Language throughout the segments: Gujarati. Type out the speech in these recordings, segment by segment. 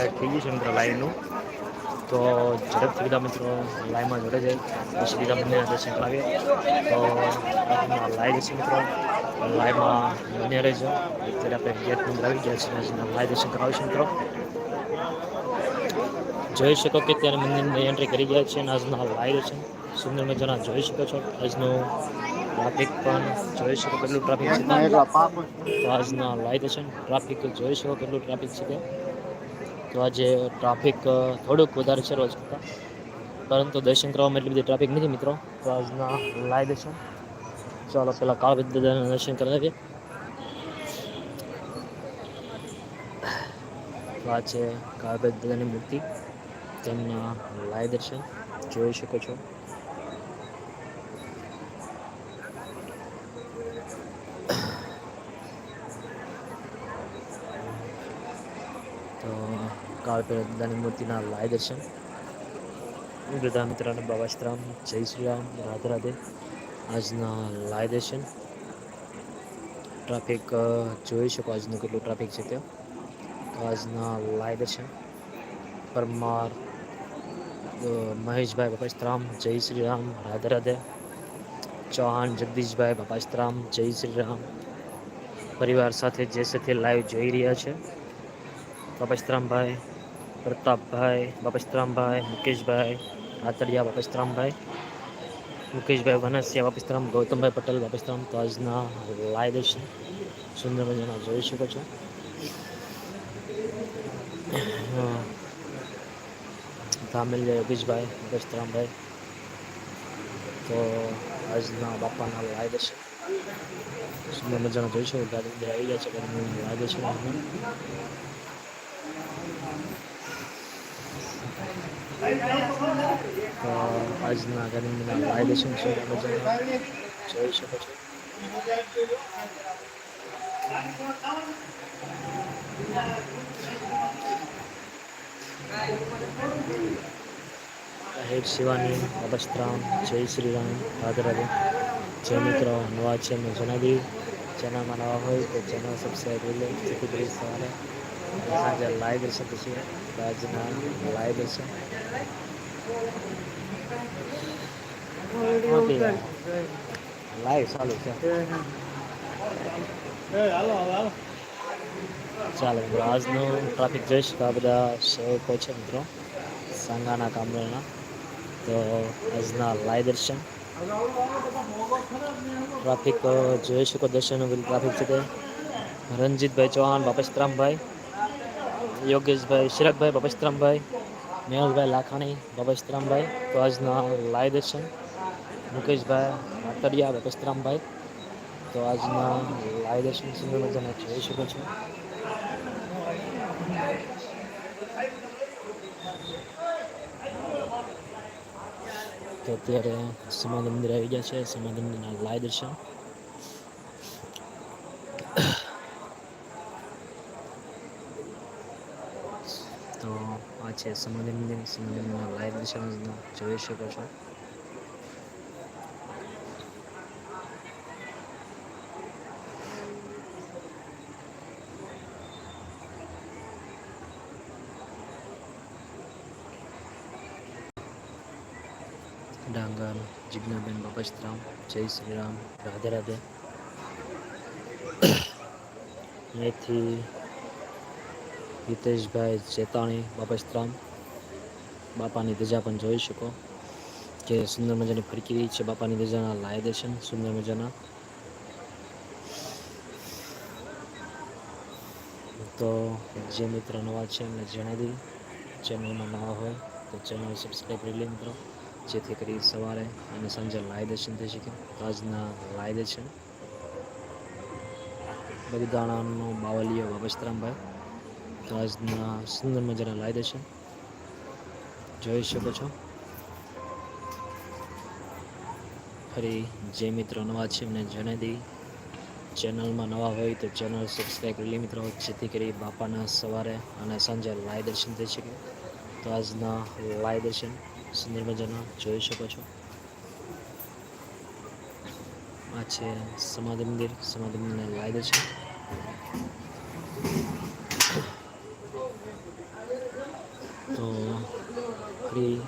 સ્ટાર્ટ થઈ ગયું છે લાઈવનું તો ઝડપથી બધા મિત્રો લાઈવમાં જોડે જાય. પછી બીજા બંને દર્શન કરાવીએ. તો લાઈવ છે મિત્રો. લાઈવમાં બને રહેજો. અત્યારે આપણે ગેટ નંબર આવી ગયા છે લાઈવ દર્શન કરાવીશું મિત્રો. જોઈ શકો કે ત્યારે મંદિરની એન્ટ્રી કરી ગયા છે અને આજના લાઈવ છે. સુંદર મજાના જોઈ શકો છો. આજનું ટ્રાફિક પણ જોઈ શકો કેટલું ટ્રાફિક છે. આજના લાઈવ છે. ટ્રાફિક જોઈ શકો કેટલું ટ્રાફિક છે. તો આજે ટ્રાફિક થોડુંક વધારે છે રોજ કરતાં પરંતુ દર્શન કરવામાં એટલી બધી ટ્રાફિક નથી મિત્રો. તો આજના લાઈવ દર્શન ચાલો પહેલાં કાળ દાદાના દર્શન કરી તો આ છે કાળભેદ દાદાની મૂર્તિ તેમના લાઈવ દર્શન જોઈ શકો છો તો કાળભેદ દાદાની મૂર્તિના લાઈવ દર્શન. બધા મિત્રોને બાબાશ્રામ જય શ્રી રામ, રાધે રાધે. આજના લાય દર્શન. ટ્રાફિક જોઈ શકો આજનું કેટલું ટ્રાફિક છે ત્યાં. આજના લાય દર્શન. પરમાર મહેશભાઈ બાપાશ્રામ જય શ્રી રામ, રાધે રાધે. ચૌહાણ, જગદીશભાઈ બાપાશ્રામ જય શ્રી રામ. પરિવાર સાથે જે સાથે લાઈવ જોઈ રહ્યા છે. બાપાશ્રામભાઈ પ્રતાપભાઈ બાપસ્તરામભાઈ મુકેશભાઈ, આતડિયા બાપસ્તરામભાઈ મુકેશભાઈ વનસિયા બાપસ્તરામ ગૌતમભાઈ પટેલ બાપસ્તરામ તો આજના લાઈવ દર્શન સુંદર મજાના જોઈ શકો છો. ધામેલિયા યોગેશભાઈ બાપસ્તરામભાઈ તો આજના બાપાના લાઈવ દર્શન સુંદર મજાના જોઈશું ગાડી આવી ગયા છે લાઈવ દર્શન આજના ગરમીના વાયલેશન છે તમે જોઈ શકો છો. હેડ શિવાની અબસ્ત્રામ જય શ્રી રામ રાધે જે મિત્રો, નવા છે મેં જણાવી. ચેનલમાં નવા હોય તો ચેનલ સબસ્ક્રાઈબ કરી લે. જેથી કરી સવારે સાંજે લાઈવ દર્શન થશે આજના લાઈવ દર્શન લાઈવ ચાલુ છે. ચાલો, મિત્રો ટ્રાફિક જોઈશ તો આ બધા સેવકો છે, મિત્રો. સાંગાના કામરેના. તો આજના લાઈવ દર્શન. ટ્રાફિક જોઈ શકો દર્શનનું બધું ટ્રાફિક છે તે. રણજીતભાઈ ચૌહાણ બાપસ્તરામભાઈ યોગેશભાઈ શિરકભાઈ બાપસ્તરામભાઈ મેહુલભાઈ લાખાણી બાપસ્તરામભાઈ તો આજના લાઈવ દર્શન મુકેશભાઈ માતરિયા બાપસ્તરામભાઈ તો આજના લાઈવ દર્શન સુંદર જોઈ શકો છો. તો અત્યારે સમાધિ મંદિર આવી ગયા છે. સમાધિ મંદિરના લાઈવ દર્શન તો આ છે સમાધિ મંદિર. સમાધિ મંદિરના લાઈવ દર્શન જોઈ શકો છો. ડાંગર, જિજ્ઞાબેન બપસ્તરામ જય શ્રી રામ, રાધે રાધે. અહીંથી હિતેશભાઈ ચેતાણી બાપસ્ત્રામ બાપાની ધજા પણ જોઈ શકો. જે સુંદર મજાની ફરકી રહી છે બાપાની ધજાના લાય દર્શન સુંદર મજાના. તો જે મિત્ર નવા છે એમને જણાવી ચેનલમાં નવા હોય તો ચેનલ સબસ્ક્રાઈબ કરી લે મિત્રો. જેથી કરી સવારે અને સાંજે લાય દર્શન થઈ શકે. તો આજના લાય દર્શન બગદાણાનો બાવલીય બાબસ્તરામભાઈ તો આજના સુંદર મજાના લાયદે છે. જોઈ શકો છો. ફરી જે મિત્રો નવા છે એમને જણાવી દઈ. ચેનલમાં નવા હોય તો ચેનલ સબસ્ક્રાઈબ કરી લે મિત્રો. જેથી કરી બાપાના સવારે અને સાંજે લાય દર્શન થઈ શકે. તો આજના લાય દર્શન સુંદર મજાના જોઈ શકો છો. આ છે સમાધિ મંદિર. સમાધિ મંદિરના લાય દર્શન તો ફરી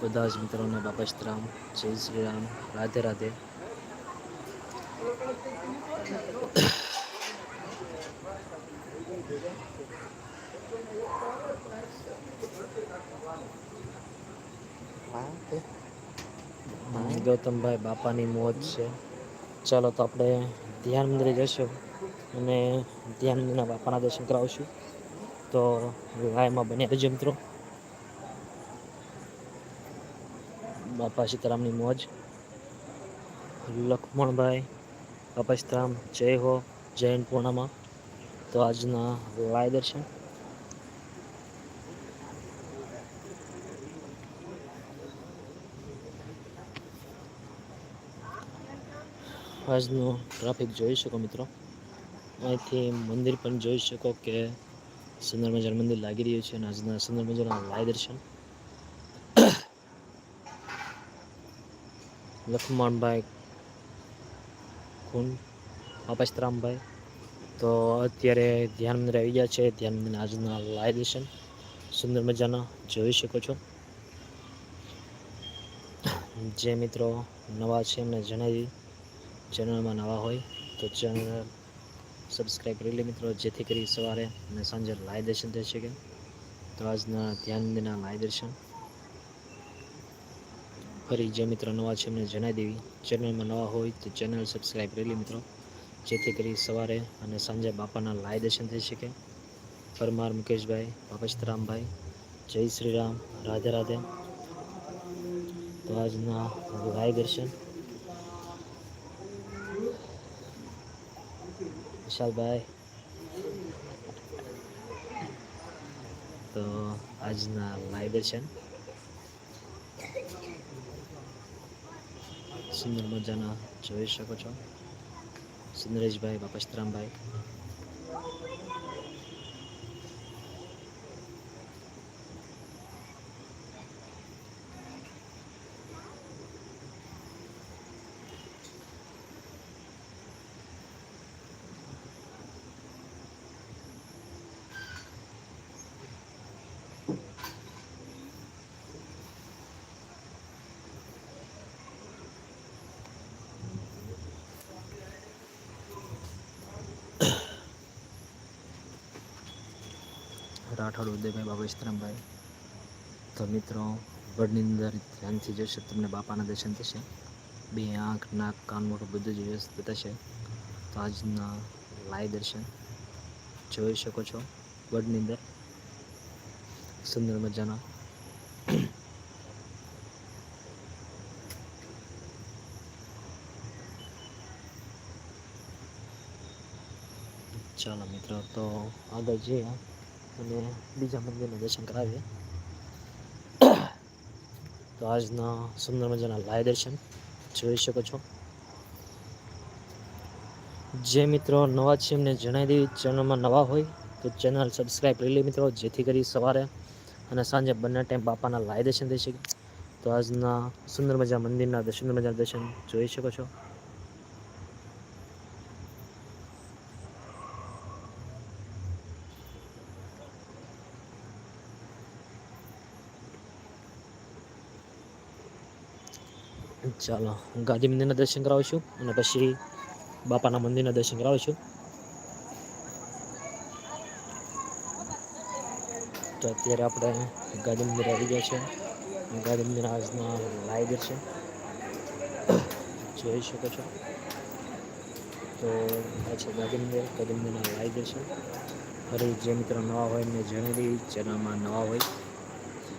બધા જ મિત્રોને બાપા રામ જય શ્રી રામ રાધે રાધે. ગૌતમભાઈ બાપાની મોજ છે. ચાલો તો આપણે ધ્યાન મંદિરે જઈશું અને ધ્યાન મંદિરના બાપાના દર્શન કરાવશું. તો લાઈવમાં બન્યા રહેજો મિત્રો. બાપા સીતારામની મોજ. લક્ષ્મણભાઈ, બાપા સીતારામ, જય હો જૈન પૂર્ણમાં. તો આજના લાય દર્શન. આજનું ટ્રાફિક જોઈ શકો મિત્રો. અહીંથી મંદિર પણ જોઈ શકો કે સુંદર મજાનું મંદિર લાગી રહ્યું છે અને આજના સુંદર મજાના લાય દર્શન. લક્ષ્મણભાઈ ખૂન અપસ્તરામભાઈ તો અત્યારે ધ્યાન મંદિર આવી ગયા છે, ધ્યાન મંદિરના આજના લાઈવ દર્શન. સુંદર મજાના, જોઈ શકો છો. જે મિત્રો નવા છે, એમને જણાવી. ચેનલમાં નવા હોય, તો ચેનલ સબસ્ક્રાઈબ કરી લે મિત્રો, જેથી કરી સવારે અને સાંજે લાઈવ દર્શન થઈ શકે. તો આજના ધ્યાન મંદિરના લાઈવ દર્શન. ફરી જે મિત્રો નવા છે, એમને જણાવી દેવી. ચેનલમાં નવા હોય તો ચેનલ સબસ્ક્રાઈબ કરી મિત્રો. જેથી કરી સવારે અને સાંજે બાપાના લાય દર્શન થઈ શકે. પરમાર મુકેશભાઈ, બાપસ્તરામભાઈ, જય શ્રી રામ રાધે રાધે. તો આજના લાય દર્શન. વિશાલભાઈ. તો આજના લાય દર્શન. સુંદર મજાના જોઈ શકો છો. સુંદરેશભાઈ બાપસ્તરામભાઈ રાઠોડ, ઉદયભાઈ બાબા તો મિત્રો વડની અંદર ધ્યાનથી જશે, તમને બાપાના દર્શન થશે. બે આંખ, નાક, કાન, મોઢું બધું જ વ્યવસ્થિત થશે. તો આજના લાઈવ દર્શન જોઈ શકો છો વડની અંદર સુંદર મજાના. ચાલો મિત્રો, તો આગળ જઈએ. અને બીજા મંદિરના દર્શન કરાવીએ. તો આજના સુંદર મજાના લાય દર્શન જોઈ શકો છો. જે મિત્રો નવા છે એમને જણાવી દેવી, ચેનલમાં નવા હોય તો ચેનલ સબસ્ક્રાઈબ કરી લે મિત્રો, જેથી કરી સવારે અને સાંજે બંને ટાઈમ બાપાના લાય દર્શન થઈ શકે. તો આજના સુંદર મજા મંદિરના સુંદર મજાના દર્શન જોઈ શકો છો. ચાલો ગાંધી મંદિરના દર્શન કરાવીશું અને પછી બાપાના મંદિરના દર્શન કરાવીશું તો અત્યારે આપણે ગાંધી મંદિર આવી ગયા છે. ગાંધી મંદિર આજના લાઈ છે. જોઈ શકો છો. તો આ છે ગાંધી મંદિર. ગાંધી મંદિરના લાઈ છે. ફરી જે મિત્રો નવા હોય એમને જણાવી ચેનલમાં નવા હોય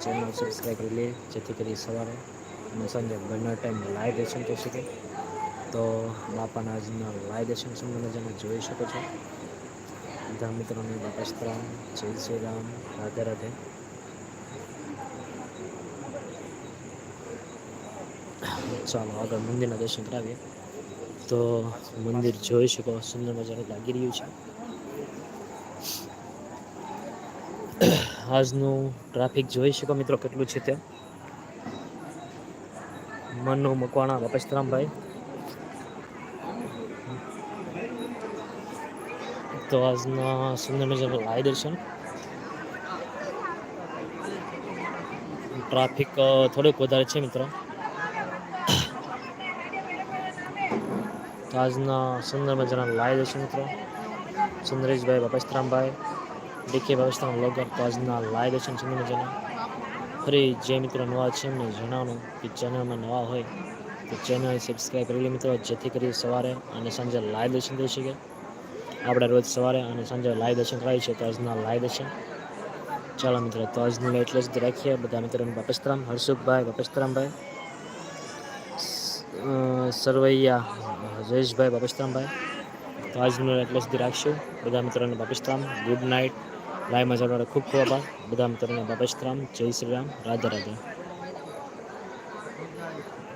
ચેનલ સબસ્ક્રાઈબ કરી લે, જેથી કરી સવારે અને સાંજે બંને ટાઈમ લાઈવ દર્શન થઈ શકે. તો બાપાના આજના લાઈવ દર્શન મજાના જોઈ શકો છો. બધા મિત્રોને બાપા જય શ્રી રામ, રાધે રાધે. ચાલો, આગળ મંદિરના દર્શન કરાવીએ. તો મંદિર જોઈ શકો, સુંદર મજાનું લાગી રહ્યું છે. આજનું ટ્રાફિક જોઈ શકો મિત્રો, કેટલું છે ત્યાં? મનુ મકવાણા બાપસ્તરામભાઈ તો આજના સુંદર મજાનું લાય દર્શન. ટ્રાફિક થોડુંક વધારે છે મિત્રો. તો આજના સુંદર મજાના લાઈ દર્શન મિત્રો. સુંદરેશભાઈ બાપસ્તરામભાઈ ડીકે બાપસ્તરામ લોગર તો આજના લાઈ છે સુંદર મજાના. ફરી જે મિત્રો નવા છે એમને જણાવવાનું કે ચેનલમાં નવા હોય તો ચેનલ સબસ્ક્રાઈબ કરી લે મિત્રો. જેથી કરી સવારે અને સાંજે લાઈવ દર્શન થઈ શકે. આપણે રોજ સવારે અને સાંજે લાઈવ દર્શન કરાવી છે તો આજના લાઈવ દર્શન. ચાલો મિત્રો, તો આજનું એટલે જ રાખીએ. બધા મિત્રોને બાપસ્તરામ હર્ષુખભાઈ બાપસ્તરામભાઈ સરવૈયા, જયેશભાઈ બાપસ્તરામભાઈ તો આજનું એટલે જ રાખશું. બધા મિત્રોને બાપસ્તરામ ગુડ નાઇટ. લાઈવમાં જવાનો ખૂબ ખૂબ આભાર. બધા મિત્રોને બાપસ્તરામ જય શ્રી રામ. રાધે રાધે.